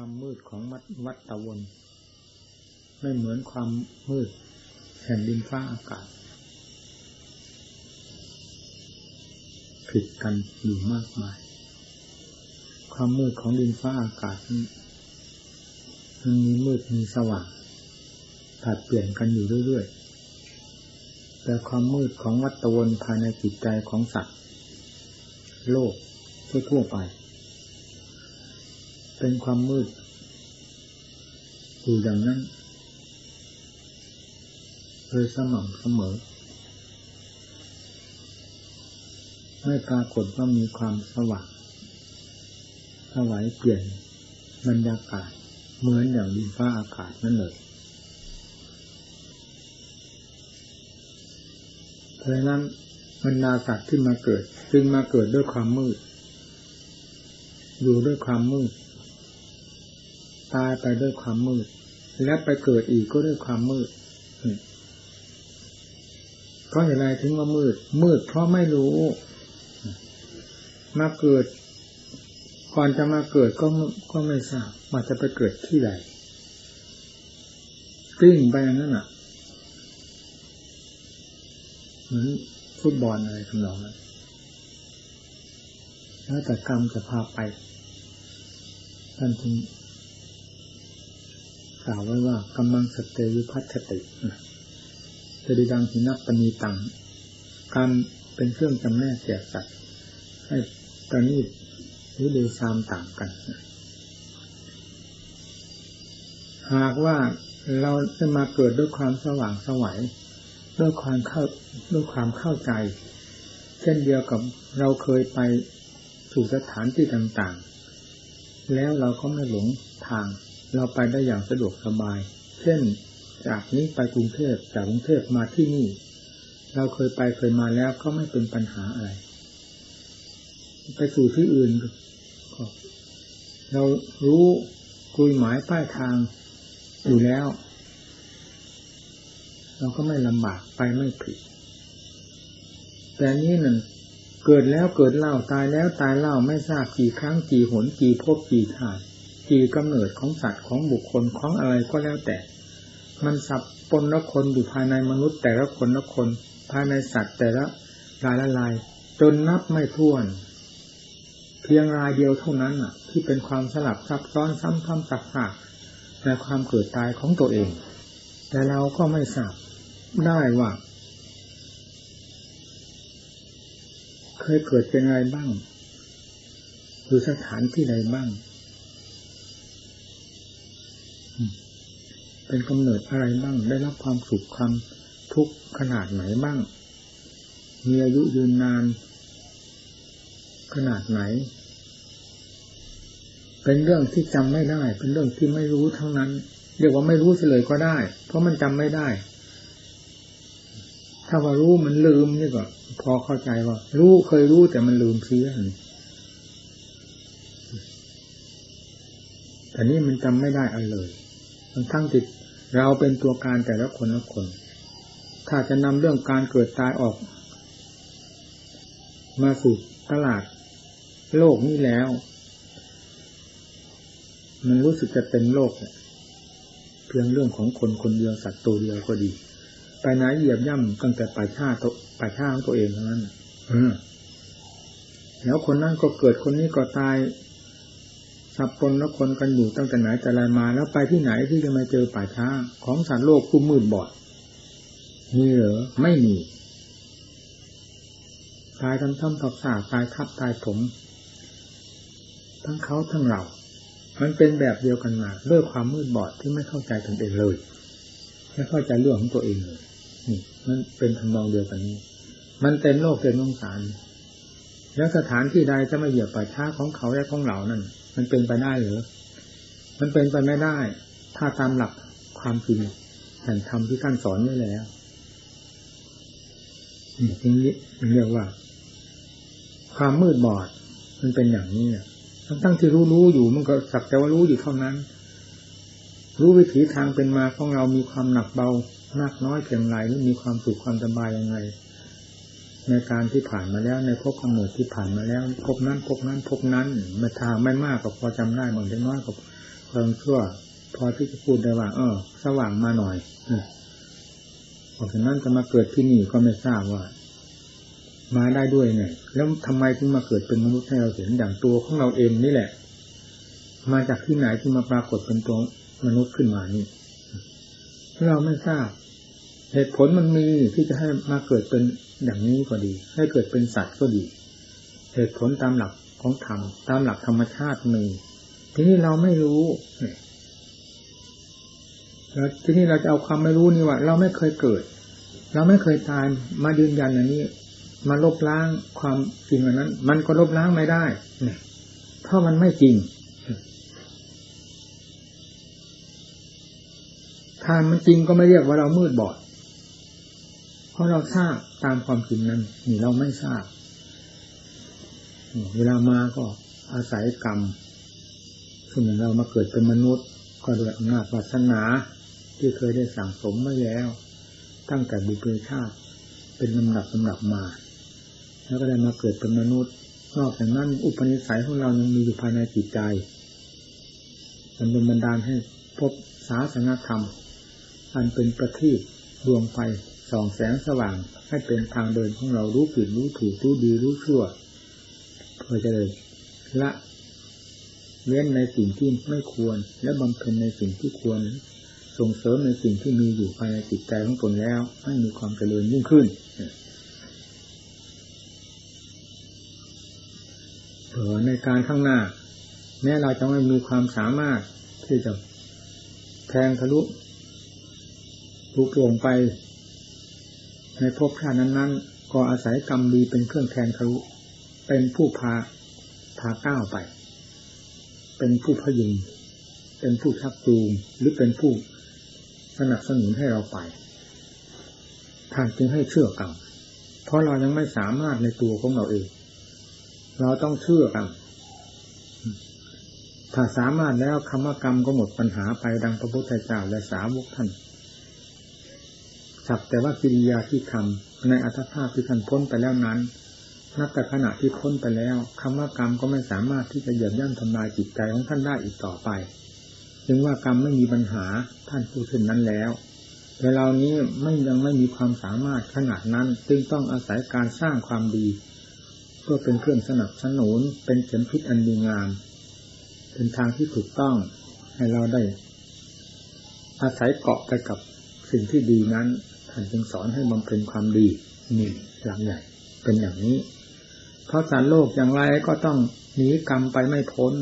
ความมืดของวัดวัดตะวัน ไม่เหมือนความมืดแห่งดินฟ้าอากาศ ผิดกันอยู่มากมาย ความมืดของดินฟ้าอากาศนี้มันมีมืดมีสว่างผัดเปลี่ยนกันอยู่เรื่อยๆ แต่ความมืดของวัตวนภายในจิตใจของสัตว์ โลกทั่วๆไป เป็นความมืดอยู่อย่างนั้นโดยสม่ำเสมอ ไม่ปรากฏว่ามีความสว่างสวายเปลี่ยนบรรยากาศเหมือนอย่างดินฟ้าอากาศนั่นเลยเพราะนั้นบรรดาสัตว์ที่มาเกิด จึงมาเกิดด้วยความมืด อยู่ด้วยความมืด ตายไปด้วยความมืด และไปเกิดอีกก็ด้วยความมืดเพราะอะไรถึงว่ามืด มืดเพราะไม่รู้ มาเกิด ก่อนจะมาเกิดก็ก็ไม่ทราบว่าจะไปเกิดที่ใดกลิ้งไปอย่างนั้นอะเหมือนฟุตบอลอะไรทำนองนั้นแล้วแต่กรรมจะพาไปท่านจึง กล่าวไว้ว่ากำลังสเตยุพัชติจะดีดังหินับปณีตังการเป็นเครื่องจำแนกแก่สัตว์ให้ประณีตหรือดูซามต่างกัน หากว่าเราจะมาเกิดด้วยความสว่างสวัยด้วยความเข้าด้วยความเข้าใจ เช่นเดียวกับเราเคยไปสู่สถานที่ต่าง ๆ แล้วเราก็ไม่หลงทาง เราไปได้อย่างสะดวกสบาย เช่นจากนี้ไปกรุงเทพจากกรุงเทพมาที่นี่ เราเคยไปเคยมาแล้วก็ไม่เป็นปัญหาอะไร ไปสู่ที่อื่นก็เรารู้คุยหมายป้ายทางอยู่แล้ว เราก็ไม่ลำบากไปไม่ผิด แต่นี้หนึ่งเกิดแล้วเกิดเล่าตายแล้วตายเล่าไม่ทราบกี่ครั้งกี่หนกี่พบกี่ชาติ กี่กำเนิดของสัตว์ของบุคคลของอะไรก็แล้วแต่ มันสับปนละคนอยู่ภายในมนุษย์แต่ละคนละคน ภายในสัตว์แต่ละรายละลาย จนนับไม่ถ้วน เพียงรายเดียวเท่านั้นอะ ที่เป็นความสลับซับซ้อนซ้ำซ้ำซักซักในความเกิดตายของตัวเอง แต่เราก็ไม่ทราบได้ว่า เคยเกิดเป็นอะไรบ้าง หรือสถานที่ใดบ้าง เป็นกำเนิดอะไรบ้าง ได้รับความสุขความทุกข์ขนาดไหนบ้าง มีอายุยืนนาน ขนาดไหน เป็นเรื่องที่จำไม่ได้ เป็นเรื่องที่ไม่รู้ทั้งนั้น เรียกว่าไม่รู้เลยก็ได้ เพราะมันจำไม่ได้ ถ้าว่ารู้มันลืมนี่ก็พอเข้าใจว่า รู้เคยรู้แต่มันลืมเสียแต่นี่มันจำไม่ได้อะไรเลย มันทั้งติด เราเป็นตัวการแต่ละคนละคน ถ้าจะนำเรื่องการเกิดตายออก มาสู่ตลาด โลกนี้แล้ว มันรู้สึกจะเป็นโลกเพียงเรื่องของคนคนเดียวสัตว์ตัวเดียวก็ดี ไปไหนเหยียบย่ำตั้งแต่ป่าชาตัวป่าชาของตัวเองเท่านั้นเออแล้วคนนั้นก็เกิดคนนี้ก็ตาย สับปนแล้วคนกันอยู่ตั้งแต่ไหนแต่ไรมา แล้วไปที่ไหนที่จะมาเจอป่าช้า ของสารโลกผู้มืดบอดมีเหรอไม่มีตายกันท่ำทับสาตายทับตายผมทั้งเขาทั้งเรา มันเป็นแบบเดียวกันมาด้วยความมืดบอดที่ไม่เข้าใจตนเองเลยไม่เข้าใจเรื่องของตัวเองเลยนี่มันเป็นทำนองเดียวกันนี้ มันเต็มโลกเต็มสงสาร แล้วสถานที่ใดจะม่เหยียบป่าช้าของเขาและของเรานั่น มันเป็นไปได้หรือมันเป็นไปไม่ได้ ถ้าตามหลักความจริงแห่งธรรมที่ท่านสอนไว้แล้วนี่นี้เรียกว่า ความมืดบอด มันเป็นอย่างนี้ทั้งทั้งที่รู้รู้อยู่มันก็สักแต่ว่ารู้อยู่เท่านั้น รู้วิถีทางเป็นมาของเรามีความหนักเบามากน้อยเพียงไรหรือมีความสุขความสบายยังไง ในการที่ผ่านมาแล้วในภพกำเนิดที่ผ่านมาแล้วภพนั้นภพนั้นภพนั้นมาทางไม่มากก็พอจำได้บางเล็กน้อยก็ความชั่ว พอที่จะพูดได้ว่า เออ สว่างมาหน่อยเพราะนั้นจะมาเกิดที่นี่ก็ไม่ทราบว่า มาได้ด้วยเนี่ย แล้วทำไมถึงมาเกิดเป็นมนุษย์ให้เราเห็นอย่างตัวของเราเองนี่แหละ มาจากที่ไหนที่มาปรากฏเป็นตัวมนุษย์ขึ้นมานี่เราไม่ทราบ เหตุผลมันมีที่จะให้มาเกิดเป็น อย่างนี้ก็ดี ให้เกิดเป็นสัตว์ก็ดี เหตุผลตามหลักของธรรมตามหลักธรรมชาติมีทีนี้เราไม่รู้แล้วทีนี้เราจะเอาความไม่รู้นี่ว่า เราไม่เคยเกิด เราไม่เคยตายมายืนยันอย่างนี้ มาลบล้างความจริงอันนั้น มันก็ลบล้างไม่ได้เนี่ยเพราะมันไม่จริงถ้ามันจริงก็ไม่เรียกว่าเรามืดบอด ราะเราทราบตามความจริงนั้น นี่เราไม่ทราบ เวลามาก็อาศัยกรรมซึ่งเรามาเกิดเป็นมนุษย์ ก็โดยอำนาจวาสนาที่เคยได้สั่งสมมาแล้ว ตั้งแต่บุพเพชาติเป็นลำดับลำดับมา แล้วก็ได้มาเกิดเป็นมนุษย์นอกจากนั้นอุปนิสัยของเรายังมีอยู่ภายในจิตใจมันเป็นบันดาลให้พบศาสนธรรม อันเป็นประทีปดวงไฟ ส่องแสงสว่างให้เป็นทางเดินของเรารู้ผิดรู้ถูกรู้ดีรู้ชั่วเพื่อจะเลยละเว้นในสิ่งที่ไม่ควร และบำเพ็ญในสิ่งที่ควร ส่งเสริมในสิ่งที่มีอยู่ภายในจิตใจของตนแล้วให้มีความเจริญยิ่งขึ้นเผื่อในการข้างหน้า แม้เราจะไม่มีความสามารถที่จะแทงทะลุลุกลงไป ในภพชาตินั้น ๆ ก็อาศัยกรรมดีเป็นเครื่องแทงทะลุเป็นผู้พาพาก้าวไป เป็นผู้พยุงเป็นผู้ชักจูงหรือเป็นผู้สนับสนุนให้เราไปท่านจึงให้เชื่อกรรมเพราะเรายังไม่สามารถในตัวของเราเอง เราต้องเชื่อกรรมถ้าสามารถแล้วคำว่ากรรมก็หมดปัญหาไปดังพระพุทธเจ้าและสาวกท่าน สับแต่ว่ากิริยาที่ทำในอัตภาพที่ท่านพ้นไปแล้วนั้นนับแต่ขณะที่พ้นไปแล้วคำว่ากรรมก็ไม่สามารถที่จะเหยียบย่ำทำลายจิตใจของท่านได้อีกต่อไปถึงว่ากรรมไม่มีปัญหาท่านพูดเช่นนั้นแล้วแต่เรานี้ไม่ยังไม่มีความสามารถขนาดนั้น จึงต้องอาศัยการสร้างความดีเพื่อเป็นเครื่องสนับสนุนเป็นเข็มทิศอันดีงามเป็นทางที่ถูกต้องให้เราได้ อาศัยเกาะไปกับสิ่งที่ดีนั้นานจึงสอนให้บำเพ็ญความดีนี่หลังใหญ่เป็นอย่างนี้ เพราะสารโลกอย่างไรก็ต้องหนีกรรมไปไม่พ้น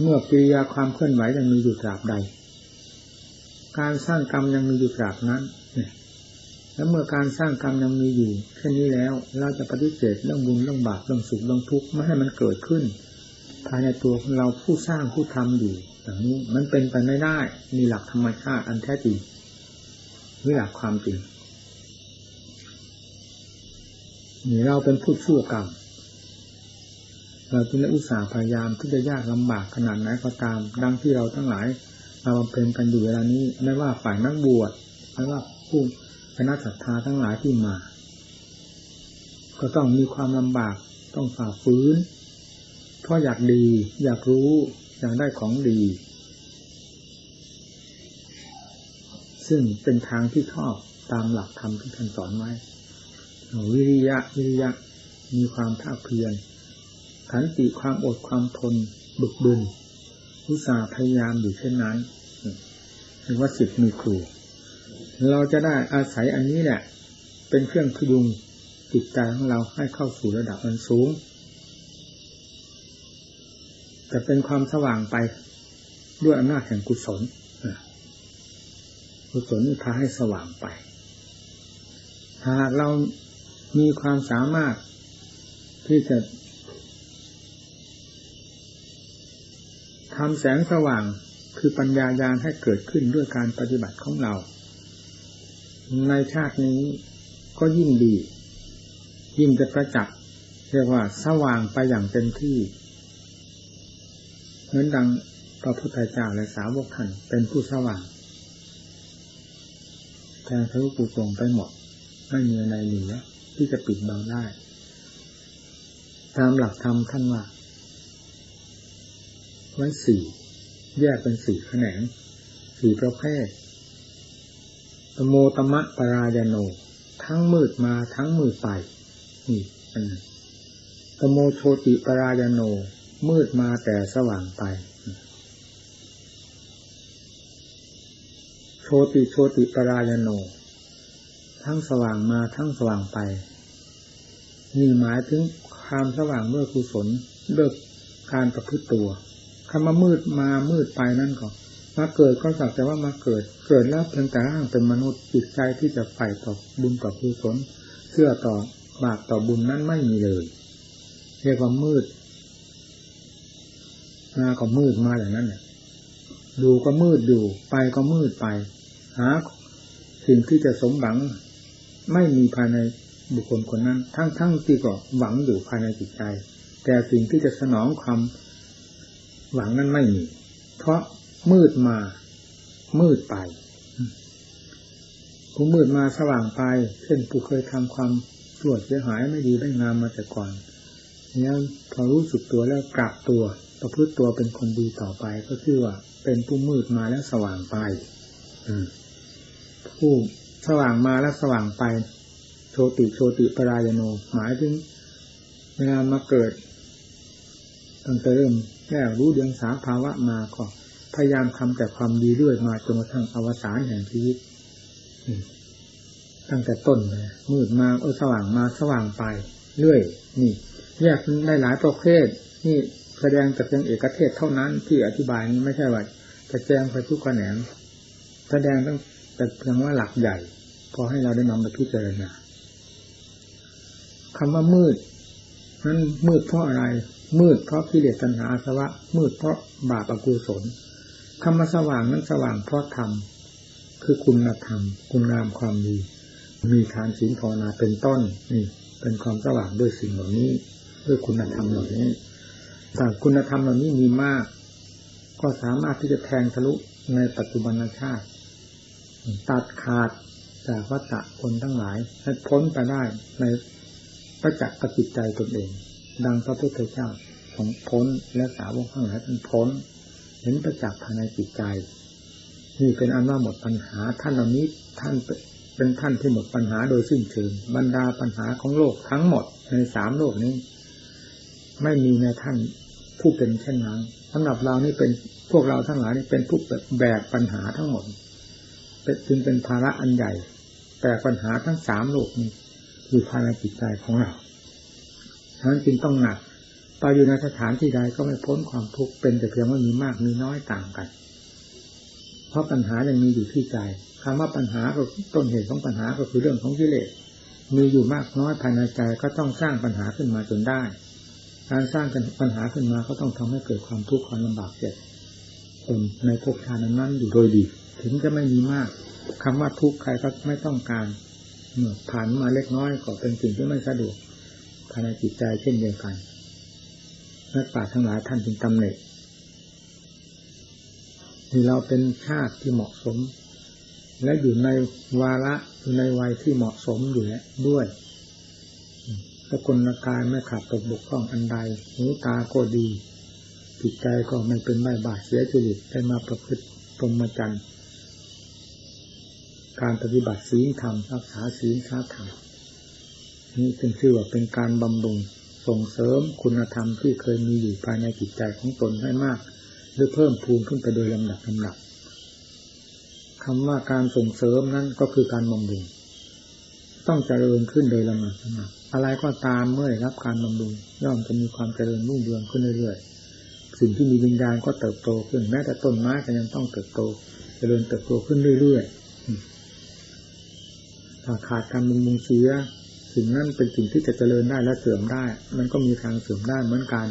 เมื่อกิริยาความเคลื่อนไหวยังมีอยู่ตราบใด การสร้างกรรมยังมีอยู่ตราบนั้นแล้วเมื่อการสร้างกรรมยังมีอยู่แค่นี้แล้ว เราจะปฏิเสธเรื่องบุญเรื่องบาปเรื่องสุขเรื่องทุกข์ไม่ให้มันเกิดขึ้น ภายในตัวของเราผู้สร้างผู้ทำอยู่อย่างนี้มันเป็นไปไม่ได้มีหลักธรรมชาติอันแท้จริง หรือหลักความจริงนี่เราเป็นผู้ชั่วกรรมเราจึงได้อุตส่าห์พยายามที่จะยากลำบากขนาดไหนก็ตาม ดังที่เราทั้งหลายเราบำเป็นกันอยู่เวลานี้ไม่ว่าฝ่ายนักบวชไม่ว่าผู้คณะศรัทธาทั้งหลายที่มา ก็ต้องมีความลำบากต้องฝ่าฝืนเพราะอยากดี อยากรู้ อยากได้ของดี ซึ่งเป็นทางที่ชอบตามหลักธรรมที่ท่านสอนไว้ วิริยะวิริยะมีความภาคเพียรขันติความอดความทนบึกบึนอุตสาห์พยายามอยู่เช่นนั้นเรียกว่าสิทธิ์มีครู เราจะได้อาศัยอันนี้แหละ เป็นเครื่องพยุงจิตใจของเราให้เข้าสู่ระดับอันสูง แต่เป็นความสว่างไปด้วยอำนาจแห่งกุศล กุศลนี่พาให้สว่างไป หากเรามีความสามารถที่จะทำแสงสว่างคือปัญญายาณให้เกิดขึ้นด้วยการปฏิบัติของเรา ในชาตินี้ก็ยิ่งดี ยิ่งจะประจักษ์เรียกว่าสว่างไปอย่างเต็มที่ เหมือนดังพระพุทธเจ้าและสาวกท่านเป็นผู้สว่าง แทนทะลุปูตรงไปหมด ไม่มีอะไรเหลือที่จะปิดบังได้ ตามหลักธรรมท่านว่าไว้สี่ แยกเป็นสี่แขนง สี่ประเภทตโมตมะปรายโน ทั้งมืดมาทั้งมืดไปนี่อันนั้นตโมโชติปรายโน มืดมาแต่สว่างไป ชติโชติปรายโน ทั้งสว่างมาทั้งสว่างไปนี่หมายถึงความสว่างด้วยกุศลเลิกการประพฤติตัวคำว่ามืดมามืดไปนั่นก็มาเกิดก็สักแต่ว่ามาเกิด เกิดแล้วเพียงแต่ร่างเป็นมนุษย์จิตใจที่จะใฝ่ต่อบุญต่อกุศลเชื่อต่อบาปต่อบุญนั้นไม่มีเลย เรียกว่ามืดมาก็มืดมาอย่างนั้นเนี่ยดูก็มืดอยู่ไปก็มืดไป หาสิ่งที่จะสมหวังไม่มีภายในบุคคลคนนั้น ทั้งทั้งที่ก็หวังอยู่ภายในจิตใจ แต่สิ่งที่จะสนองความหวังนั้นไม่มี เพราะมืดมา มืดไปผู้มืดมาสว่างไป เช่นผู้เคยทำความชั่วเสียหายไม่ดีได้งามมาแต่ก่อนเนี่ยพอรู้สึกตัวแล้วกลับตัว ประพฤติตัวเป็นคนดีต่อไปก็คือว่า เป็นผู้มืดมาแล้วสว่างไป ผู้สว่างมาแล้วสว่างไป โชติโชติปรายโน หมายถึงเวลามาเกิดตั้งแต่เริ่มแก้รู้เดียงสาภาวะมาก็พยายามทำแต่ความดีเรื่อยมาจนกระทั่งอวสานแห่งชีวิตตั้งแต่ต้นเลยมืดมาเออสว่างมาสว่างไป เรื่อย นี่แยกได้หลายประเภท นี่แสดงแต่เพียงเอกเทศเท่านั้นที่อธิบายนี้ไม่ใช่ว่าจะแจ้งไปทุกแหนงแสดงตั้ง แต่เพียงว่าหลักใหญ่ พอให้เราได้นำไปพิจารณาคำว่ามืดนั้นมืดเพราะอะไร มืดเพราะกิเลสตัณหาอาสวะ มืดเพราะบาปอกุศลธรรมสว่างนั้นสว่างเพราะธรรมคือคุณธรรม คุณงามความดี มีทานศีลภาวนาเป็นต้นนี่ เป็นความสว่างด้วยสิ่งเหล่านี้ ด้วยคุณธรรมเหล่านี้แต่คุณธรรมเหล่านี้มีมาก ก็สามารถที่จะแทงทะลุในปัจจุบันชาติ ตัดขาดจากวัฏคนทั้งหลาย ให้พ้นไปได้ในประจักษ์กจิตใจตนเอง ดังพระพุทธเจ้าของพ้นและสาวกทั้งหลายท่านพ้น เห็นประจักษ์ภายในจิตใจนี่เป็นอันว่าหมดปัญหาท่านเหล่านี้ท่านเป็นท่านที่หมดปัญหาโดยสิ้นเชิงบรรดาปัญหาของโลกทั้งหมดในสามโลกนี้ ไม่มีในท่านผู้เป็นเช่นนั้นสำหรับเรานี่เป็นพวกเราทั้งหลายนี่เป็นผู้แบกปัญหาทั้งหมด จึงเป็นภาระอันใหญ่ แต่ปัญหาทั้งสามโลกนี้อยู่ภายในจิตใจของเราฉะนั้นจึงต้องหนักไปอยู่ในสถานที่ใดก็ไม่พ้นความทุกข์เป็นแต่เพียงว่ามีมากมีน้อยต่างกัน เพราะปัญหายังมีอยู่ที่ใจคำว่าปัญหาก็ต้นเหตุของปัญหาก็คือเรื่องของกิเลสมีอยู่มากน้อยภายในใจก็ต้องสร้างปัญหาขึ้นมาจนได้ การสร้างปัญหาขึ้นมาก็ต้องทำให้เกิดความทุกข์ความลำบากเจ็บคนในภพชาตินั้นอยู่โดยดี ถึงจะไม่มีมากคำว่าทุกข์ใครก็ไม่ต้องการเมื่อผ่านมาเล็กน้อยก็เป็นสิ่งที่ไม่สะดวกภายในจิตใจเช่นเดียวกันนักปราชญ์ทั้งหลายท่านจึงตำหนิที่เราเป็นชาติที่เหมาะสม และอยู่ในวาระอยู่ในวัยที่เหมาะสมอยู่แล้วด้วยสกุลกายไม่ขาดตกบกพร่องอันใดหูตาก็ดีจิตใจก็ไม่เป็นไม่บาดเสียจริตได้มาประพฤติตรมจันทร์ การปฏิบัติศีลธรรมรักษาศีลชาธรรมนี่เป็นชื่อว่าเป็นการบำรุงส่งเสริมคุณธรรมที่เคยมีอยู่ภายในจิตใจของตนให้มากหรือเพิ่มพูนขึ้นไปโดยลำดับลำดับคำว่าการส่งเสริมนั้นก็คือการบำรุงต้องเจริญขึ้นโดยลำดับลำดับอะไรก็ตามเมื่อรับการบำรุงย่อมจะมีความเจริญรุ่งเรืองขึ้นเรื่อยๆสิ่งที่มีวิญญาณก็เติบโตขึ้นแม้แต่ต้นไม้ก็ยังต้องเติบโต เจริญเติบโตขึ้นเรื่อยๆ ถ้าขาดการบำรุงเสีย สิ่งนั้นเป็นสิ่งที่จะเจริญได้และเสื่อมได้ มันก็มีทางเสื่อมได้เหมือนกัน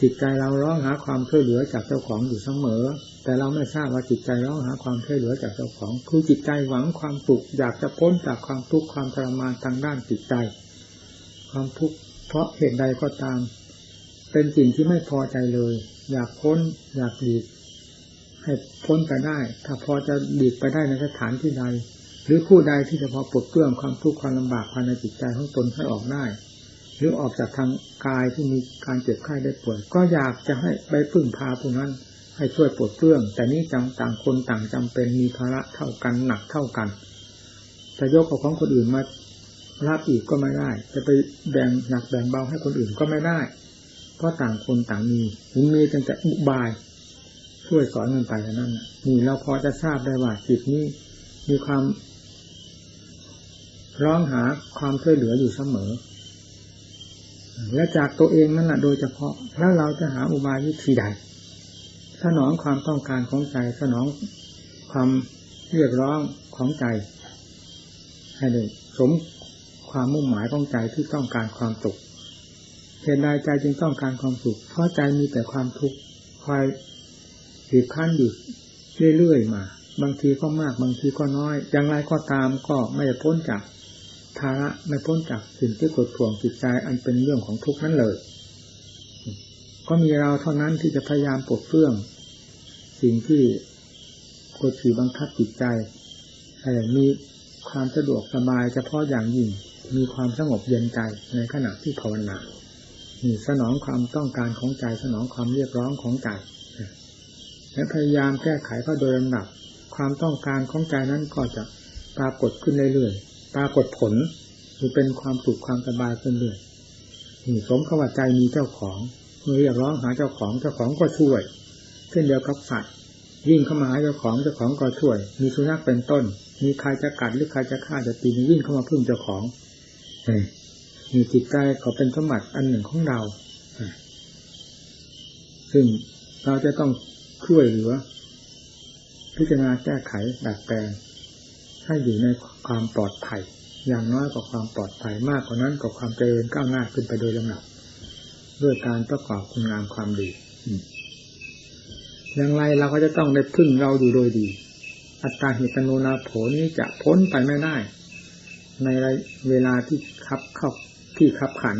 จิตใจเราร้องหาความช่วยเหลือจากเจ้าของอยู่เสมอ แต่เราไม่ทราบว่าจิตใจร้องหาความช่วยเหลือจากเจ้าของ คือจิตใจหวังความสุขอยากจะพ้นจากความทุกข์ความทรมานทางด้านจิตใจ ความทุกข์เพราะเหตุใดก็ตาม เป็นสิ่งที่ไม่พอใจเลย อยากพ้นอยากหลีกให้พ้นไปได้ ถ้าพอจะหลีกไปได้ในสถานที่ใด หรือผู้ใดที่จะพอปลดเปลื้องความทุกข์ความลำบากภายในจิตใจของตนให้ออกได้ หรือออกจากทางกายที่มีการเจ็บไข้ได้ป่วย ก็อยากจะให้ไปพึ่งพาผู้นั้น ให้ช่วยปลดเปลื้อง แต่นี้จำต่างคนต่างจำเป็นมีภาระเท่ากันหนักเท่ากันจะยกเอาของคนอื่นมารับอีกก็ไม่ได้ จะไปแบ่งหนักแบ่งเบาให้คนอื่นก็ไม่ได้ เพราะต่างคนต่างมีมีตั้งแต่อุบาย ช่วยสอนกันไปนั้นนี่เราพอจะทราบได้ว่าจิตนี้มีความ ร้องหาความช่วยเหลืออยู่เสมอ และจากตัวเองนั่นแหละโดยเฉพาะแล้วเราจะหาอุบายวิธีใด สนองความต้องการของใจ สนองความเรียกร้องของใจ ให้ได้สมความมุ่งหมายของใจที่ต้องการความสุขเหตุใดใจจึงต้องการความสุข เพราะใจมีแต่ความทุกข์คอยหีบขั้นอยู่เรื่อยๆมา บางทีก็มาก บางทีก็น้อย อย่างไรก็ตามก็ไม่พ้นจาก ภาระไม่พ้นจากสิ่งที่กดท่วงจิตใจอันเป็นเรื่องของทุกข์นั้นเลย ก็มีเราเท่านั้นที่จะพยายามปลดเปลื้อง สิ่งที่กดขี่บังคับจิตใจให้มีความสะดวกสบายเฉพาะอย่างยิ่งมีความสงบเย็นใจในขณะที่ภาวนานี่สนองความต้องการของใจสนองความเรียกร้องของใจและพยายามแก้ไขก็โดยลำดับความต้องการของใจนั้นก็จะปรากฏขึ้นเรื่อยๆ ปรากฏผลคือเป็นความสุขความสบายขึ้นเรื่อยนี่สมขว่าใจมีเจ้าของเมื่อเรียกร้องหาเจ้าของเจ้าของก็ช่วยเช่นเดียวกับสัตว์ยิ่งเข้ามาหาเจ้าของเจ้าของก็ช่วย มีสุนัขเป็นต้น มีใครจะกัดหรือใครจะฆ่าจะตียิ่งเข้ามาพึ่งเจ้าของมีจิตใจก็เป็นสมบัติอันหนึ่งของเราซึ่งเราจะต้องช่วยเหลือพิจารณาแก้ไขดัดแปลง ให้อยู่ในความปลอดภัย อย่างน้อยกว่าความปลอดภัยมากกว่านั้นกับความเจริญก้าวหน้าขึ้นไปโดยลำดับด้วยการประกอบคุณงามความดีอย่างไรเราก็จะต้องได้พึ่งเราอยู่โดยดี อัตตาหิตโนนาโผนี้จะพ้นไปไม่ได้ ในเวลาที่คับเข้าที่ขับขัน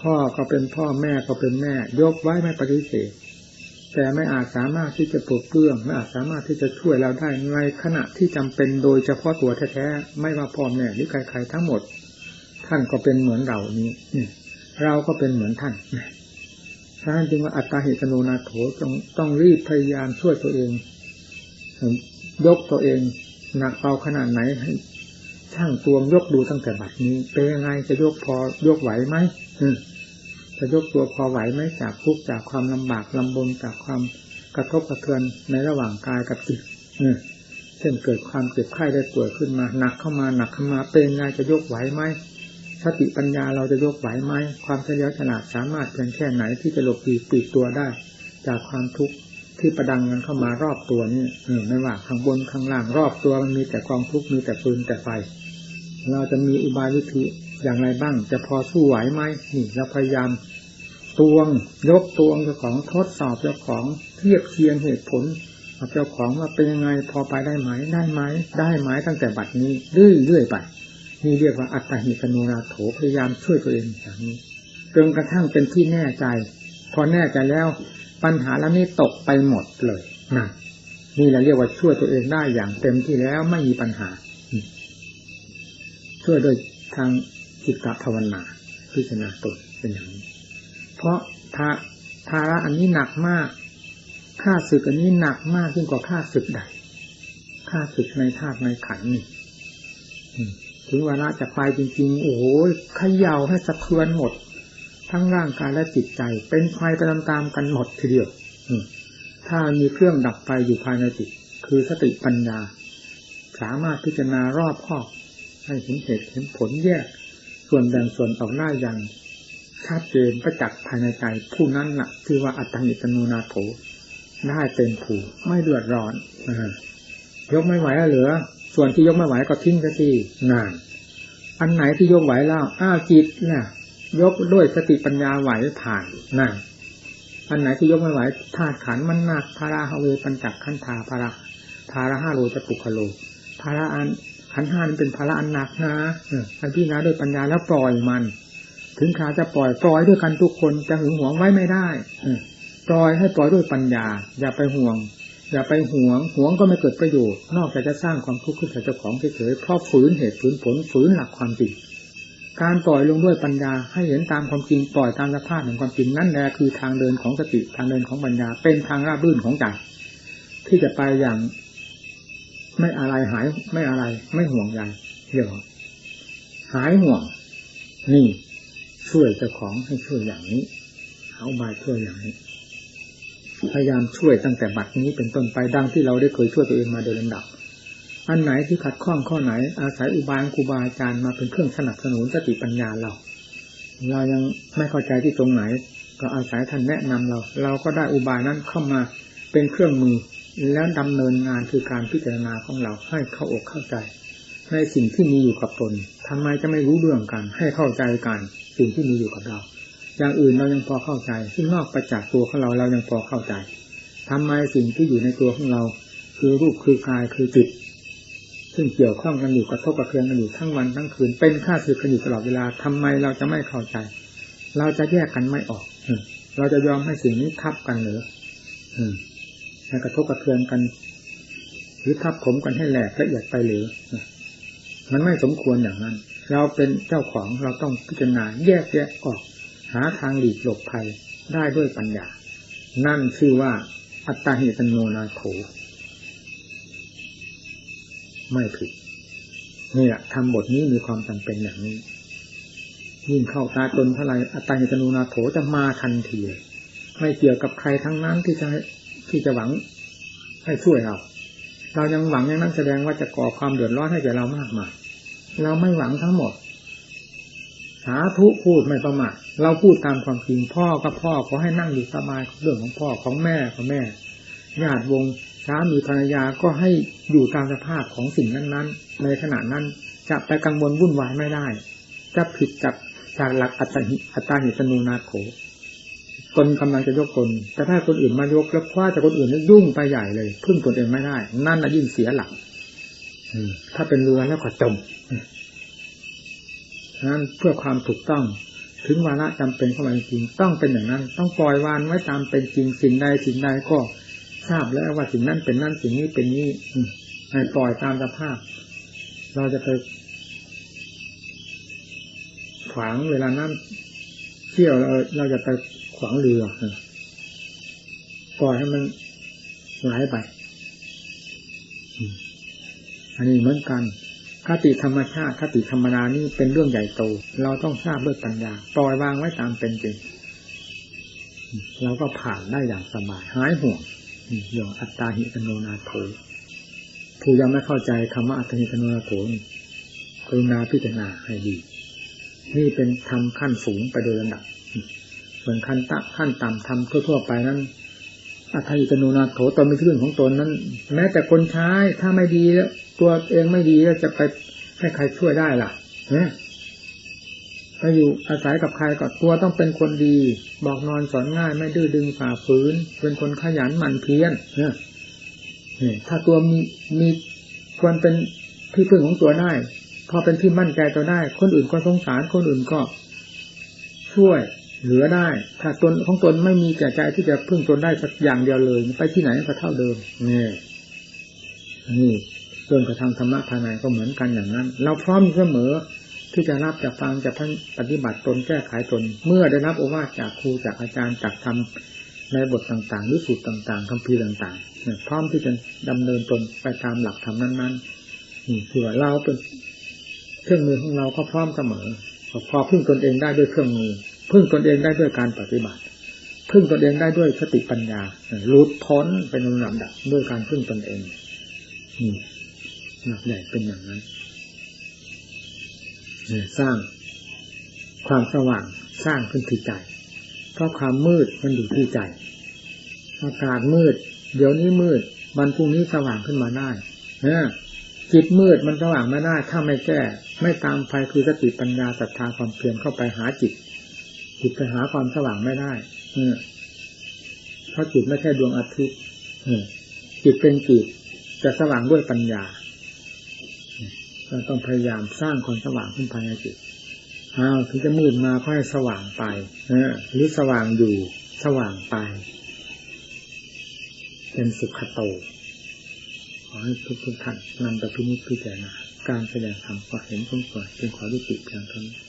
พ่อก็เป็นพ่อแม่ก็เป็นแม่ ยกไว้ไม่ปฏิเสธ แต่ไม่อาจสามารถที่จะปลดเปลื้องไม่อาจสามารถที่จะช่วยเราได้ในขณะที่จำเป็นโดยเฉพาะตัวแท้ๆไม่ว่าพ่อแม่หรือใครๆทั้งหมด ท่านก็เป็นเหมือนเรานี้เราก็เป็นเหมือนท่านท่านจึงว่าอัตตาเหตโนนาโถต้องต้องรีบพยายามช่วยตัวเองยกตัวเองหนักเบาขนาดไหนให้ช่างตวงยกดูตั้งแต่บัดนี้ เป็นยังไงจะยกพอยกไหวไหม จะยกตัวพอไหวไหมจากทุกจากความลำบากลำบนจากความกระทบกระเทือนในระหว่างกายกับจิตเช่นเกิดความเจ็บไข้ได้ป่วยขึ้นมาหนักเข้ามาหนักเข้ามาเป็นไงจะยกไหวไหมสติปัญญาเราจะยกไหวไหมความเฉลียวฉลาดสามารถเพียงแค่ไหนที่จะหลบปีปีตัวได้ จากความทุกข์ที่ประดังกันเข้ามารอบตัวนี่ไม่ว่าข้างบนข้างล่างรอบตัวมันมีแต่กองทุกข์มีแต่ปืนแต่ไฟเราจะมีอุบายวิธี อย่างไรบ้าง จะพอสู้ไหวไหมนี่เราพยายามตวงยกตวงเจ้าของทดสอบเจ้าของเทียบเคียงเหตุผลเจ้าของว่าเป็นยังไงพอไปได้ไหมได้ไหมได้ไหมตั้งแต่บัดนี้เรื่อยๆไปนี่เรียกว่าอัตติกโนราโถพยายามช่วยตัวเองอย่างนี้จนกระทั่งเป็นที่แน่ใจ พอแน่ใจแล้วปัญหาแล้วนี่ตกไปหมดเลยนะนี่เราเรียกว่าช่วยตัวเองได้อย่างเต็มที่แล้วไม่มีปัญหาช่วยโดยทาง จิตตภาวนาพิจารณาตนเป็นอย่างนี้ เพราะภาภาระอันนี้หนักมากค่าศึกอันนี้หนักมากยิ่งกว่าค่าศึกใดค่าศึกในธาตุในขันนี่ถึงเวลาจะไปจริงๆ โอ้โหขย่าให้สะเทือนหมด ทั้งร่างกายและจิตใจ เป็นไฟไปตามๆกันหมดทีเดียวถ้ามีเครื่องดับไฟอยู่ภายในจิต คือสติปัญญา สามารถพิจารณารอบคอบให้เห็นเหตุเห็นผลแยก ส่วนแบ่งส่วนออกหน้าอย่างชัดเจนประจักษ์ภายในใจ ผู้นั้นนะ่ะคือว่าอัตติตโนนาโถได้เป็นผู้ไม่เดือดร้อนยกไม่ไหวเหลือ ส่วนที่ยกไม่ไหวก็ทิ้งซะทีนาน อันไหนที่ยกไหวแล้วอ้าวจิตนี่ยยกด้วยสติปัญญาไหวผ่านนั่นอันไหนที่ยกไม่ไหวธาตุขันมันหนักภาระเวปัญจักขันธาภาระภาระห้าโลจะปุคโลภาระอัน ขันห้ามันเป็นภาระอันหนักนะอันพี่นะด้วยปัญญาแล้วปล่อยมัน ถึงขาจะปล่อยปล่อยด้วยกันทุกคนจะหึงหวงไว้ไม่ได้ปล่อยให้ปล่อยด้วยปัญญา อย่าไปห่วง อย่าไปห่วงห่วงก็ไม่เกิดประโยชน์ นอกจากจะสร้างความทุกข์ขึ้นกับเจ้าของเฉยๆเพราะฝืนเหตุฝืนผลฝืนหลักความจริงการปล่อยลงด้วยปัญญาให้เห็นตามความจริงปล่อยตามสภาพของความจริงนั่นแหละคือทางเดินของสติทางเดินของปัญญา เป็นทางราบรื่นของใจที่จะไปอย่าง ไม่อะไรหาย ไม่อะไร ไม่ห่วงใยเดี๋ยวหายห่วง นี่ช่วยเจ้าของให้ช่วยอย่างนี้เอาบายช่วยอย่างนี้ พยายามช่วยตั้งแต่บัดนี้เป็นต้นไปดังที่เราได้เคยช่วยตัวเองมาโดยลำดับ อันไหนที่ขัดข้องข้อไหน อาศัยอุบายครูบาอาจารย์มาเป็นเครื่องสนับสนุนสติปัญญาเรา เรายังไม่เข้าใจที่ตรงไหน ก็อาศัยท่านแนะนำเรา เราก็ได้อุบายนั้นเข้ามาเป็นเครื่องมือ แล้วดำเนินงานคือการพิจารณาของเราให้เข้าอกเข้าใจ ในสิ่งที่มีอยู่กับตนทำไมจะไม่รู้เรื่องกัน ให้เข้าใจกันสิ่งที่มีอยู่กับเรา อย่างอื่นเรายังพอเข้าใจที่นอกไปจากตัวของเราเรายังพอเข้าใจทำไมสิ่งที่อยู่ในตัวของเรา คือรูปคือกายคือจิตซึ่งเกี่ยวข้องกันอยู่กระทบกระเทือนกันอยู่ทั้งวันทั้งคืน เป็นข้าศึกกันอยู่ตลอดเวลาทำไมเราจะไม่เข้าใจ เราจะแยกกันไม่ออกเราจะยอมให้สิ่งนี้ทับกันหรือ ให้กระทบกระเทือนกัน หรือทับผมกันให้แหลกละเอียดไปหรือมันไม่สมควรอย่างนั้น เราเป็นเจ้าของเราต้องพิจารณาแยกแยะออก หาทางหลีกหลบภัยได้ด้วยปัญญา นั่นชื่อว่า อัตตาหิตโนนาโถไม่ผิดนี่แหละทำบทนี้มีความจำเป็นอย่างนี้ยิ่งเข้าตาจนเท่าไรอัตตาหิตโนนาโถจะมาทันทีไม่เกี่ยวกับใครทั้งนั้นที่จะ ที่จะหวังให้ช่วยเรา เรายังหวังอย่างนั้นแสดงว่าจะก่อความเดือดร้อนให้แก่เรามากมายเราไม่หวังทั้งหมด สาธุพูดไม่ประมาทเราพูดตามความจริงพ่อก็พ่อขอให้นั่งอยู่สบายเรื่องของพ่อของแม่ของแม่ญาติวงสามีภรรยาก็ให้อยู่ตามสภาพของสิ่งนั้นๆ ในขณะนั้นจะไปกังวลวุ่นวายไม่ได้ จะผิดจากจากหลักอัตหิอัตตาหิตนูนาโข ตนกำลังจะยกตนแต่ถ้าคนอื่นมายกแล้วคว้าจากคนอื่นนี่ยุ่งไปใหญ่เลยพึ่งตนเองไม่ได้ นั่นน่ะยิ่งเสียหลักถ้าเป็นเรือแล้วก็จมนั้นเพื่อความถูกต้อง ถึงวาระจำเป็นเข้ามาจริงต้องเป็นอย่างนั้น ต้องปล่อยวานไว้ตามเป็นจริงสิ่งใดสิ่งใดก็ทราบแล้วว่าสิ่งนั้นเป็นนั่นสิ่งนี้เป็นนี้ให้ปล่อยตามสภาพ เราจะไปขวางเวลานั้นเที่ยวเราเราจะไป ขวางเรือปล่อยให้มันไหลไปอันนี้เหมือนกันคติธรรมชาติคติธรรมดานี่เป็นเรื่องใหญ่โต เราต้องทราบด้วยปัญญาปล่อยวางไว้ตามเป็นจริงเราก็ผ่านได้อย่างสบายหายห่วงเรื่องอัตตาหิตโนนาโถผู้ยังไม่เข้าใจคำว่าอัตตาหิตโนนาโถกรุณาพิจารณาให้ดี นี่เป็นธรรมขั้นสูงไปโดยลำดับ ส่วนขั้นตะขั้นต่ำทำทั่วๆไปนั้นอัตยิตโนนาโถตนเป็นเรื่องของตนนั้น แม้แต่คนใช้ถ้าไม่ดีแล้วตัวเองไม่ดีแล้วจะไปให้ใครช่วยได้ล่ะเนี่ยถ้าอยู่อาศัยกับใครก็ตัวต้องเป็นคนดี บอกนอนสอนง่าย ไม่ดื้อดึงฝ่าฝืน เป็นคนขยันหมั่นเพียรเนี่ยถ้าตัวมีมีควรเป็นที่พึ่งของตัวได้ พอเป็นที่มั่นใจตัวได้ คนอื่นก็สงสารคนอื่นก็ช่วย เหลือได้ ถ้าตนของตนไม่มีแก่ใจที่จะพึ่งตนได้สักอย่างเดียวเลย ไปที่ไหนก็เท่าเดิมนี่นี่เรื่องกระทำธรรมะภายในก็เหมือนกันอย่างนั้น เราพร้อมเสมอที่จะรับจะฟังจะปฏิบัติตนแก้ไขตน เมื่อได้รับโอวาทจากครูจากอาจารย์จากธรรมในบทต่างๆหรือสูตรต่างๆคำพีต่างๆเนี่ยพร้อมที่จะดำเนินตนไปตามหลักธรรมนั้นๆนี่คือว่าเราเป็นเครื่องมือของเราก็พร้อมเสมอพอพึ่งตนเองได้ด้วยเครื่องมือ พึ่งตนเองได้ด้วยการปฏิบัติ พึ่งตนเองได้ด้วยสติปัญญาลุดพ้นเป็นลำดับด้วยการพึ่งตนเองนี่หนักใหญ่เป็นอย่างนั้นสร้างความสว่างสร้างขึ้นที่ใจเพราะความมืดมันอยู่ที่ใจ อากาศมืด เดี๋ยวนี้มืดวันพรุ่งนี้สว่างขึ้นมาได้จิตมืดมันสว่างไม่ได้ ถ้าไม่แก้ ไม่ตามไฟคือสติปัญญาศรัทธาความเพียรเข้าไปหาจิต จิตไปหาความสว่างไม่ได้เพราะจิตไม่ใช่ดวงอาทิตย์จิตเป็นจิตจะสว่างด้วยปัญญาเราต้องพยายามสร้างความสว่างขึ้นภายในจิตอ้าวถึงจะมืดมาก็ให้สว่างไปหรือสว่างอยู่สว่างไป เป็นสุขโต ขอให้ทุกทุกท่านนำไปพินิจพิจารณาการแสดงธรรมก็เห็นสมควรจึงขอยุติเพียงเท่านี้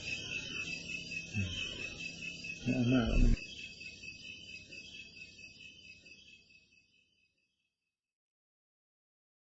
เ